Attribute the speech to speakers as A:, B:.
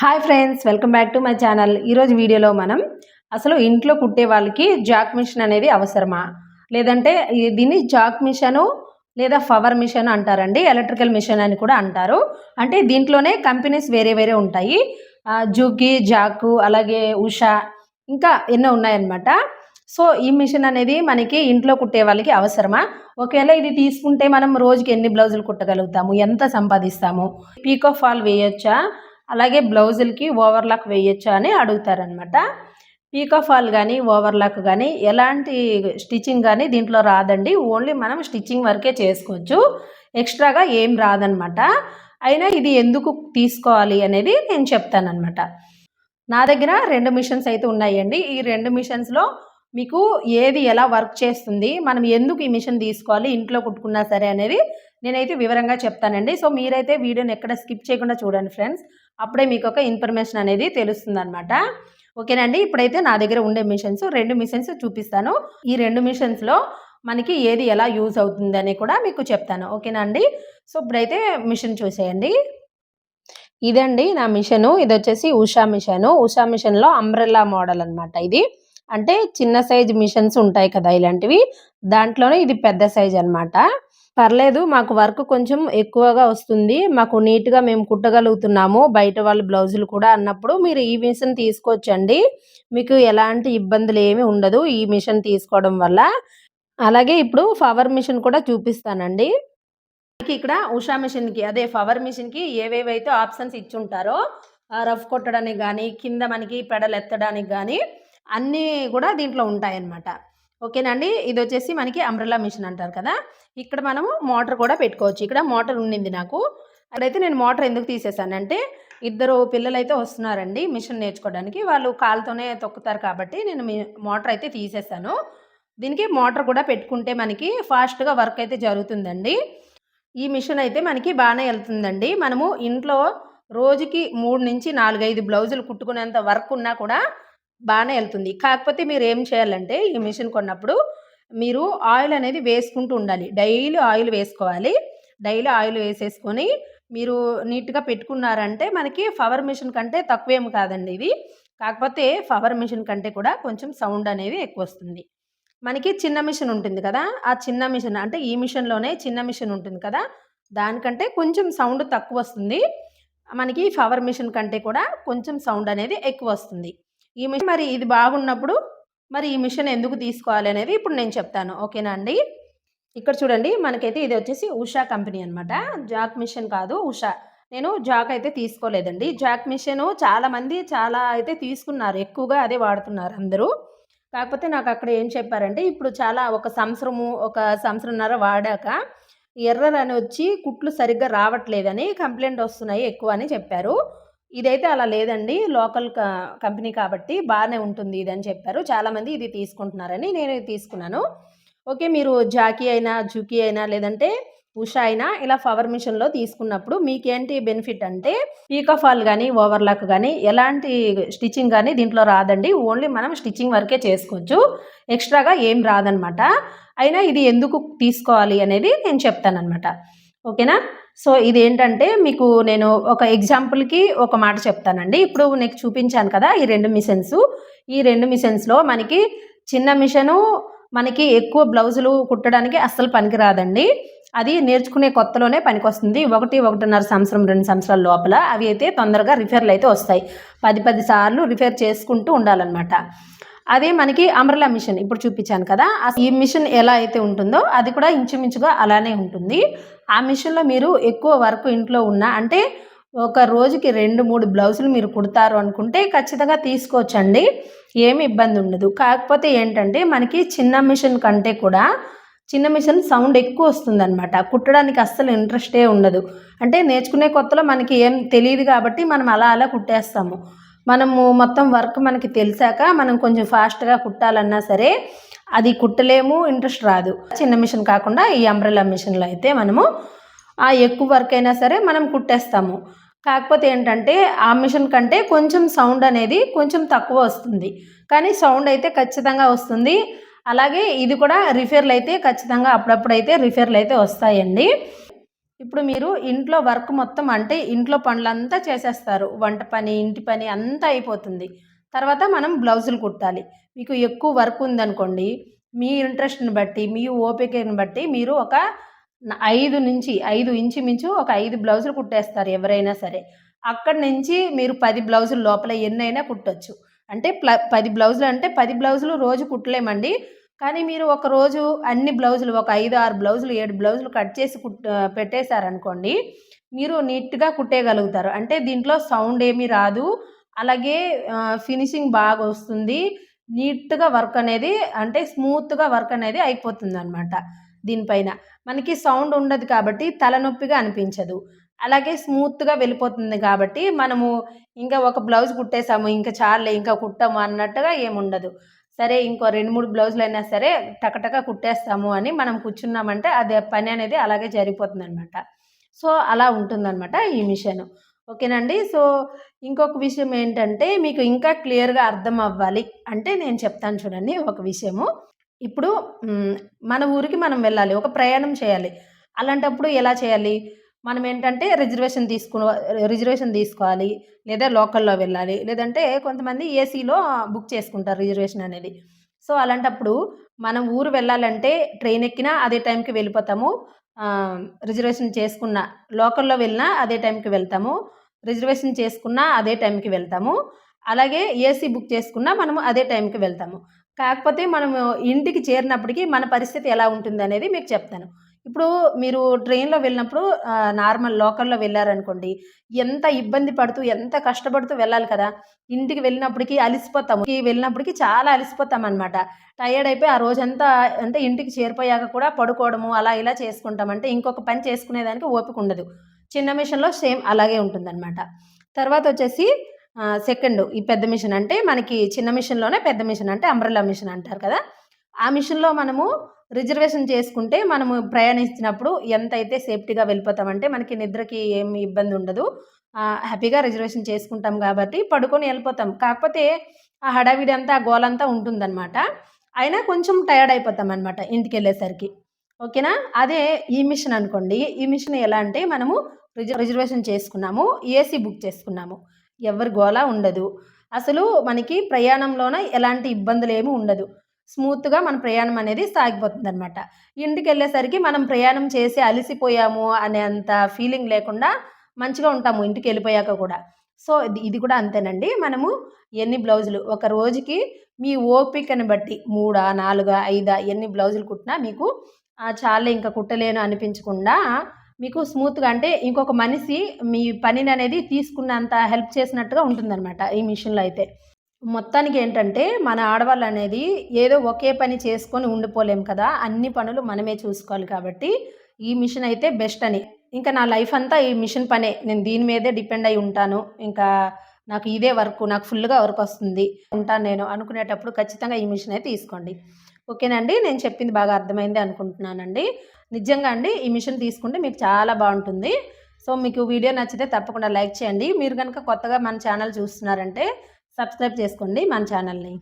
A: Hi friends welcome back to my channel. ఈరోజు వీడియోలో మనం అసలు ఇంట్లో కుట్టే వాళ్ళకి జాక్ మిషన్ అనేది అవసరమా? లేదంటే దీన్ని జాక్ మిషను లేదా పవర్ మిషన్ అంటారండి ఎలక్ట్రికల్ మిషన్ అని కూడా అంటారు. అంటే దీంట్లోనే కంపెనీస్ వేరే వేరే ఉంటాయి. జూకి జాకు అలాగే ఉషా ఇంకా ఎన్నో ఉన్నాయన్నమాట. సో ఈ మిషన్ అనేది మనకి ఇంట్లో కుట్టే వాళ్ళకి అవసరమా? ఒకవేళ ఇది తీసుకుంటే మనం రోజుకి ఎన్ని బ్లౌజులు కుట్టగలుగుతాము? ఎంత సంపాదిస్తాము? పీకో ఫాల్ వేయొచ్చా? అలాగే బ్లౌజులకి ఓవర్లాక్ వేయొచ్చా అని అడుగుతారనమాట పీకో ఫాల్ కానీ ఓవర్లాక్ కానీ ఎలాంటి స్టిచ్చింగ్ కానీ దీంట్లో రాదండి. ఓన్లీ మనం స్టిచ్చింగ్ వరకే చేసుకోవచ్చు. ఎక్స్ట్రాగా ఏం రాదనమాట అయినా ఇది ఎందుకు తీసుకోవాలి అనేది నేను చెప్తానమాట నా దగ్గర రెండు మిషన్స్ అయితే ఉన్నాయండి. ఈ రెండు మిషన్స్లో మీకు ఏది ఎలా వర్క్ చేస్తుంది మనం ఎందుకు ఈ మిషన్ తీసుకోవాలి ఇంట్లో కుట్టుకున్నా సరే అనేది నేనైతే వివరంగా చెప్తానండి. సో మీరైతే వీడియోని ఎక్కడ స్కిప్ చేయకుండా చూడండి ఫ్రెండ్స్. అప్పుడే మీకు ఒక ఇన్ఫర్మేషన్ అనేది తెలుస్తుంది అనమాట ఓకేనండి ఇప్పుడైతే నా దగ్గర ఉండే మిషన్స్ రెండు మిషన్స్ చూపిస్తాను. ఈ రెండు మిషన్స్లో మనకి ఏది ఎలా యూజ్ అవుతుంది అని కూడా మీకు చెప్తాను. ఓకేనా అండి సో ఇప్పుడైతే మిషన్ చూసేయండి. ఇదండి నా మిషను. ఇది వచ్చేసి ఉషా మిషను. ఉషా మిషన్లో అంబ్రెల్లా మోడల్ అనమాట ఇది. అంటే చిన్న సైజ్ మిషన్స్ ఉంటాయి కదా ఇలాంటివి. దాంట్లోనే ఇది పెద్ద సైజ్ అనమాట పర్లేదు మాకు వర్క్ కొంచెం ఎక్కువగా వస్తుంది. మాకు నీట్గా మేము కుట్టగలుగుతున్నాము. బయట వాళ్ళ బ్లౌజులు కూడా అన్నప్పుడు మీరు ఈ మిషన్ తీసుకోవచ్చండి. మీకు ఎలాంటి ఇబ్బందులు ఏమీ ఉండదు ఈ మిషన్ తీసుకోవడం వల్ల. అలాగే ఇప్పుడు పవర్ మిషన్ కూడా చూపిస్తానండి. మనకి ఇక్కడ ఉషా మిషన్కి అదే పవర్ మిషన్కి ఏవేవైతే ఆప్షన్స్ ఇచ్చుంటారో రఫ్ కొట్టడానికి కానీ కింద మనకి పెడలు ఎత్తడానికి కానీ అన్నీ కూడా దీంట్లో ఉంటాయన్నమాట. ఓకేనండి ఇది వచ్చేసి మనకి అంబ్రెల్లా మిషన్ అంటారు కదా? ఇక్కడ మనము మోటార్ కూడా పెట్టుకోవచ్చు. ఇక్కడ మోటార్ ఉండింది నాకు. అక్కడైతే నేను మోటార్ ఎందుకు తీసేసానంటే ఇద్దరు పిల్లలు అయితే వస్తున్నారండి మిషన్ నేర్చుకోవడానికి. వాళ్ళు కాలుతోనే తొక్కుతారు కాబట్టి నేను మీ- మోటార్ అయితే తీసేసాను దీనికి మోటార్ కూడా పెట్టుకుంటే మనకి ఫాస్ట్గా వర్క్ అయితే జరుగుతుందండి. ఈ మిషన్ అయితే మనకి బాగానే వెళ్తుందండి. మనము ఇంట్లో రోజుకి మూడు నుంచి నాలుగైదు బ్లౌజులు కుట్టుకునేంత వర్క్ ఉన్నా కూడా బాగానే వెళ్తుంది కాకపోతే మీరు ఏం చేయాలంటే ఈ మిషన్ కొన్నప్పుడు మీరు ఆయిల్ అనేది వేసుకుంటూ ఉండాలి. డైలీ ఆయిల్ వేసుకోవాలి. డైలీ ఆయిల్ వేసేసుకొని మీరు నీట్గా పెట్టుకున్నారంటే మనకి ఫవర్ మిషన్ కంటే తక్కువేం కాదండి ఇది. కాకపోతే పవర్ మిషన్ కంటే కూడా కొంచెం సౌండ్ అనేది ఎక్కువ వస్తుంది మనకి చిన్న మిషన్ ఉంటుంది కదా ఆ చిన్న మిషన్ అంటే ఈ మిషన్లోనే చిన్న మిషన్ ఉంటుంది కదా దానికంటే కొంచెం సౌండ్ తక్కువ వస్తుంది మనకి పవర్ మిషన్ కంటే కూడా కొంచెం సౌండ్ అనేది ఎక్కువ వస్తుంది ఈ మిషన్ మరి ఇది బాగున్నప్పుడు మరి ఈ మిషన్ ఎందుకు తీసుకోవాలి అనేది ఇప్పుడు నేను చెప్తాను. ఓకేనా అండి? ఇక్కడ చూడండి మనకైతే ఇది వచ్చేసి ఉషా కంపెనీ అనమాట జాక్ మిషన్ కాదు ఉషా. నేను జాక్ అయితే తీసుకోలేదండి. జాక్ మిషన్ చాలామంది చాలా అయితే తీసుకున్నారు. ఎక్కువగా అదే వాడుతున్నారు అందరూ. కాకపోతే నాకు అక్కడ ఏం చెప్పారంటే ఇప్పుడు చాలా ఒక సంవత్సరము ఒక సంవత్సరంన్నర వాడాక ఎర్రలు అని వచ్చి కుట్లు సరిగ్గా రావట్లేదని కంప్లైంట్ వస్తున్నాయి ఎక్కువ అని చెప్పారు. ఇదైతే అలా లేదండి. లోకల్ క- కంపెనీ కాబట్టి బాగానే ఉంటుంది ఇది అని చెప్పారు చాలామంది ఇది తీసుకుంటున్నారని నేను ఇది తీసుకున్నాను. ఓకే మీరు జాకీ అయినా జుకీ అయినా లేదంటే ఉషా అయినా ఇలా పవర్ మిషన్లో తీసుకున్నప్పుడు మీకేంటి బెనిఫిట్ అంటే పీక్ కానీ ఓవర్లాక్ కానీ ఎలాంటి స్టిచ్చింగ్ కానీ దీంట్లో రాదండి. ఓన్లీ మనం స్టిచ్చింగ్ వరకే చేసుకోవచ్చు. ఎక్స్ట్రాగా ఏం రాదనమాట. అయినా ఇది ఎందుకు తీసుకోవాలి అనేది నేను చెప్తానమాట ఓకేనా? సో ఇది ఏంటంటే మీకు నేను ఒక ఎగ్జాంపుల్కి ఒక మాట చెప్తానండి. ఇప్పుడు నీకు చూపించాను కదా ఈ రెండు మిషన్స్ ఈ రెండు మిషన్స్లో మనకి చిన్న మిషను మనకి ఎక్కువ బ్లౌజులు కుట్టడానికి అస్సలు పనికిరాదండి. అది నేర్చుకునే కొత్తలోనే పనికొస్తుంది. ఒకటి ఒకటిన్నర సంవత్సరం రెండు సంవత్సరాల లోపల అవి అయితే తొందరగా రిఫేర్లు అయితే వస్తాయి. పది పది సార్లు రిఫేర్ చేసుకుంటూ ఉండాలన్నమాట. అదే మనకి అమరలా మిషన్ ఇప్పుడు చూపించాను కదా. ఈ మిషన్ ఎలా అయితే ఉంటుందో అది కూడా ఇంచుమించుగా అలానే ఉంటుంది. ఆ మిషన్లో మీరు ఎక్కువ వర్క్ ఇంట్లో ఉన్నా అంటే ఒక రోజుకి రెండు మూడు బ్లౌజులు మీరు కుడతారు అనుకుంటే ఖచ్చితంగా తీసుకోవచ్చండి. ఏమి ఇబ్బంది ఉండదు. కాకపోతే ఏంటంటే మనకి చిన్న మిషన్ కంటే కూడా చిన్న మిషన్ సౌండ్ ఎక్కువ వస్తుందన్నమాట. కుట్టడానికి అస్సలు ఇంట్రెస్టే ఉండదు. అంటే నేర్చుకునే కొత్తలో మనకి ఏం తెలియదు కాబట్టి మనం అలా అలా కుట్టేస్తాము. మనము మొత్తం వర్క్ మనకి తెలిసాక మనం కొంచెం ఫాస్ట్గా కుట్టాలన్నా సరే అది కుట్టలేము ఇంట్రెస్ట్ రాదు. చిన్న మిషన్ కాకుండా ఈ అంబ్రెల్లా మిషన్లో అయితే మనము ఆ ఎక్కువ వర్క్ అయినా సరే మనం కుట్టేస్తాము. కాకపోతే ఏంటంటే ఆ మిషన్ కంటే కొంచెం సౌండ్ అనేది కొంచెం తక్కువ వస్తుంది. కానీ సౌండ్ అయితే ఖచ్చితంగా వస్తుంది. అలాగే ఇది కూడా రిఫేర్లు అయితే ఖచ్చితంగా అప్పుడప్పుడు అయితే రిఫేర్లు అయితే వస్తాయండి. ఇప్పుడు మీరు ఇంట్లో వర్క్ మొత్తం అంటే ఇంట్లో పనులంతా చేసేస్తారు. వంట పని ఇంటి పని అంతా అయిపోతుంది. తర్వాత మనం బ్లౌజులు కుట్టాలి. మీకు ఎక్కువ వర్క్ ఉందనుకోండి మీ ఇంట్రెస్ట్ని బట్టి మీ ఓపికని బట్టి మీరు ఒక ఐదు నుంచి ఐదు ఇంచుమించు ఒక ఐదు బ్లౌజులు కుట్టేస్తారు ఎవరైనా సరే. అక్కడి నుంచి మీరు పది బ్లౌజులు లోపల ఎన్నైనా కుట్టచ్చు. అంటే ప్ల పది బ్లౌజులు అంటే పది బ్లౌజులు రోజు కుట్టలేమండి. కానీ మీరు ఒక రోజు అన్ని బ్లౌజులు ఒక ఐదు ఆరు బ్లౌజులు ఏడు బ్లౌజులు కట్ చేసి కుట్ పెట్టేశారనుకోండి మీరు నీట్గా కుట్టేయగలుగుతారు. అంటే దీంట్లో సౌండ్ ఏమీ రాదు. అలాగే ఫినిషింగ్ బాగా వస్తుంది. నీట్గా వర్క్ అనేది అంటే స్మూత్గా వర్క్ అనేది అయిపోతుంది అనమాట దీనిపైన. మనకి సౌండ్ ఉండదు కాబట్టి తలనొప్పిగా అనిపించదు. అలాగే స్మూత్గా వెళ్ళిపోతుంది కాబట్టి మనము ఇంకా ఒక బ్లౌజ్ కుట్టేసాము ఇంకా చాలే ఇంకా కుట్టాము అన్నట్టుగా ఏముండదు. సరే ఇంకో రెండు మూడు బ్లౌజులు అయినా సరే టకటక కుట్టేస్తాము అని మనం కూర్చున్నామంటే అదే పని అనేది అలాగే జరిగిపోతుంది అనమాట సో అలా ఉంటుందన్నమాట ఈ మిషన్. ఓకేనండి? సో ఇంకొక విషయం ఏంటంటే మీకు ఇంకా క్లియర్గా అర్థం అవ్వాలి అంటే నేను చెప్తాను చూడండి ఒక విషయము. ఇప్పుడు మన ఊరికి మనం వెళ్ళాలి ఒక ప్రయాణం చేయాలి. అలాంటప్పుడు ఎలా చేయాలి? మనం ఏంటంటే రిజర్వేషన్ తీసుకు రిజర్వేషన్ తీసుకోవాలి లేదా లోకల్లో వెళ్ళాలి లేదంటే కొంతమంది ఏసీలో బుక్ చేసుకుంటారు రిజర్వేషన్ అనేది. సో అలాంటప్పుడు మనం ఊరు వెళ్ళాలంటే ట్రైన్ ఎక్కినా అదే టైంకి వెళ్ళిపోతాము. రిజర్వేషన్ చేసుకున్న లోకల్లో వెళ్ళినా అదే టైంకి వెళ్తాము. రిజర్వేషన్ చేసుకున్నా అదే టైంకి వెళ్తాము. అలాగే ఏసీ బుక్ చేసుకున్నా మనము అదే టైంకి వెళ్తాము. కాకపోతే మనము ఇంటికి చేరినప్పటికీ మన పరిస్థితి ఎలా ఉంటుంది అనేది మీకు చెప్తాను. ఇప్పుడు మీరు ట్రైన్లో వెళ్ళినప్పుడు నార్మల్ లోకల్లో వెళ్ళారనుకోండి ఎంత ఇబ్బంది పడుతూ ఎంత కష్టపడుతూ వెళ్ళాలి కదా? ఇంటికి వెళ్ళినప్పటికీ అలసిపోతాము. వెళ్ళినప్పటికీ చాలా అలసిపోతాం అనమాట టయర్డ్ అయిపోయి ఆ రోజంతా అంటే ఇంటికి చేరిపోయాక కూడా పడుకోవడము అలా ఇలా చేసుకుంటాం అంటే ఇంకొక పని చేసుకునేదానికి ఓపిక ఉండదు. చిన్న మిషన్లో సేమ్ అలాగే ఉంటుందన్నమాట. తర్వాత వచ్చేసి సెకండ్ ఈ పెద్ద మిషన్ అంటే మనకి చిన్న మిషన్లోనే పెద్ద మిషన్ అంటే అంబ్రెల్లా మిషన్ అంటారు కదా? ఆ మిషన్లో మనము రిజర్వేషన్ చేసుకుంటే మనము ప్రయాణించినప్పుడు ఎంత అయితే సేఫ్టీగా వెళ్ళిపోతామంటే మనకి నిద్రకి ఏమి ఇబ్బంది ఉండదు. హ్యాపీగా రిజర్వేషన్ చేసుకుంటాం కాబట్టి పడుకొని వెళ్ళిపోతాం. కాకపోతే ఆ హడావిడి అంతా గోలంతా ఉంటుందన్నమాట. అయినా కొంచెం టయర్డ్ అయిపోతాం అనమాట ఇంటికి వెళ్ళేసరికి. ఓకేనా? అదే ఈ మిషన్ అనుకోండి. ఈ మిషన్ ఎలా అంటే మనము రిజర్వేషన్ చేసుకున్నాము ఏసీ బుక్ చేసుకున్నాము. ఎవరి గోలా ఉండదు. అసలు మనకి ప్రయాణంలోన ఎలాంటి ఇబ్బందులు ఏమి ఉండదు. స్మూత్గా మన ప్రయాణం అనేది సాగిపోతుంది అనమాట ఇంటికి వెళ్ళేసరికి మనం ప్రయాణం చేసి అలసిపోయాము అనే అంత ఫీలింగ్ లేకుండా మంచిగా ఉంటాము ఇంటికి వెళ్ళిపోయాక కూడా. సో ఇది కూడా అంతేనండి. మనము ఎన్ని బ్లౌజులు ఒక రోజుకి మీ ఓపికని బట్టి మూడా నాలుగా ఐదా ఎన్ని బ్లౌజులు కుట్టినా మీకు చాలా ఇంకా కుట్టలేను అనిపించకుండా మీకు స్మూత్గా అంటే ఇంకొక మనిషి మీ పనిని అనేది తీసుకున్నంత హెల్ప్ చేసినట్టుగా ఉంటుందన్నమాట ఈ మిషన్లో అయితే. మొత్తానికి ఏంటంటే మన ఆడవాళ్ళు అనేది ఏదో ఒకే పని చేసుకొని ఉండిపోలేం కదా అన్ని పనులు మనమే చూసుకోవాలి కాబట్టి ఈ మిషన్ అయితే బెస్ట్ అని. ఇంకా నా లైఫ్ అంతా ఈ మిషన్ పనే. నేను దీని మీదే డిపెండ్ అయి ఉంటాను. ఇంకా నాకు ఇదే వర్క్ నాకు ఫుల్గా వర్క్ వస్తుంది. ఉంటాను నేను. అనుకునేటప్పుడు ఖచ్చితంగా ఈ మిషన్ అయితే తీసుకోండి. ఓకేనండి నేను చెప్పింది బాగా అర్థమైంది అనుకుంటున్నానండి. నిజంగా అండి ఈ మిషన్ తీసుకుంటే మీకు చాలా బాగుంటుంది. సో మీకు వీడియో నచ్చితే తప్పకుండా లైక్ చేయండి. మీరు కనుక కొత్తగా మన ఛానల్ చూస్తున్నారంటే సబ్స్క్రైబ్ చేసుకోండి మన ఛానల్ని.